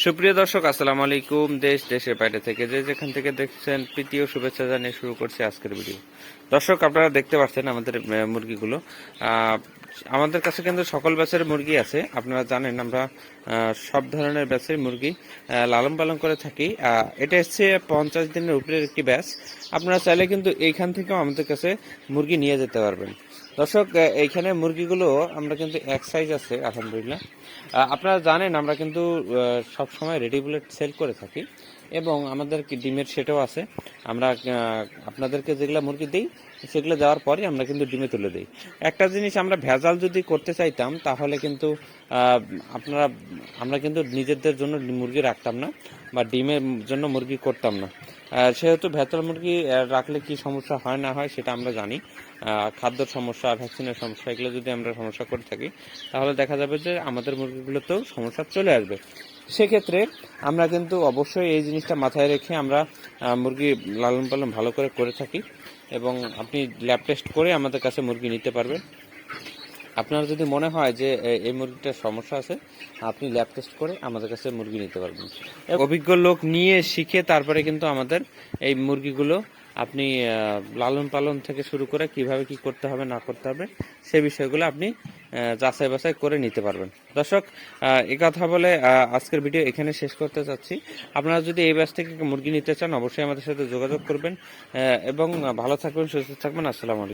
সুপ্রিয় দর্শক, আসসালামু আলাইকুম। দেশ, দেশের বাইরে থেকে যে যেখান থেকে দেখছেন, প্রীতি ও শুভেচ্ছা জানিয়ে শুরু করছি আজকের ভিডিও। দর্শক, আপনারা দেখতে পাচ্ছেন আমাদের মুরগিগুলো। আমাদের কাছে কিন্তু সকল ব্যাচের মুরগি আছে। আপনারা জানেন আমরা সব ধরনের ব্যাচের মুরগি লালন পালন করে থাকি। এটা হচ্ছে পঞ্চাশ দিনের উপরের একটি ব্যাচ। আপনারা চাইলে কিন্তু এইখান থেকেও আমাদের কাছে মুরগি নিয়ে যেতে পারবেন। দর্শক এইখানে মুরগিগুলো আমরা কিন্তু এক সাইজ আছে, আলহামদুলিল্লাহ। আপনারা জানেন, আমরা কিন্তু সব সময় রেডি বুলেট সেল করে থাকি এবং আমাদের কি ডিমের সেটাও আছে। আমরা আপনাদেরকে যেগুলো মুরগি দিই, সেগুলো দেওয়ার পরে আমরা কিন্তু ডিমে তুলে দিই। একটা জিনিস আমরা ভেজাল যদি করতে চাইতাম, তাহলে কিন্তু আপনারা, আমরা কিন্তু নিজেদের জন্য মুরগি রাখতাম না বা ডিমের জন্য মুরগি করতাম না। সেহেতু ভেতর মুরগি রাখলে কি সমস্যা হয় না হয় সেটা আমরা জানি। খাদ্যর সমস্যা ভ্যাকসিনের সমস্যা, এগুলো যদি আমরা সমস্যা করে থাকি, তাহলে দেখা যাবে যে আমাদের মুরগিগুলোতেও সমস্যা চলে আসবে। সেক্ষেত্রে আমরা কিন্তু অবশ্যই এই জিনিসটা মাথায় রেখে আমরা মুরগি লালন পালন ভালো করে করে থাকি এবং আপনি ল্যাব টেস্ট করে আমাদের কাছে মুরগি নিতে পারবেন। আপনার যদি মনে হয় যে এই মুরগিটার সমস্যা আছে আপনি ল্যাব টেস্ট করে আমাদের কাছে মুরগি নিতে পারবেন। অভিজ্ঞ লোক নিয়ে শিখে তারপরে কিন্তু আমাদের এই মুরগিগুলো আপনি লালন পালন থেকে শুরু করে কীভাবে কি করতে হবে না করতে হবে সে বিষয়গুলো আপনি যাচাই বাছাই করে নিতে পারবেন। দর্শক এই কথা বলে আজকের ভিডিও এখানে শেষ করতে চাচ্ছি। আপনারা যদি এই ব্যাচ থেকে মুরগি নিতে চান অবশ্যই আমাদের সাথে যোগাযোগ করবেন এবং ভালো থাকবেন সুস্থ থাকবেন। আসসালামু আলাইকুম।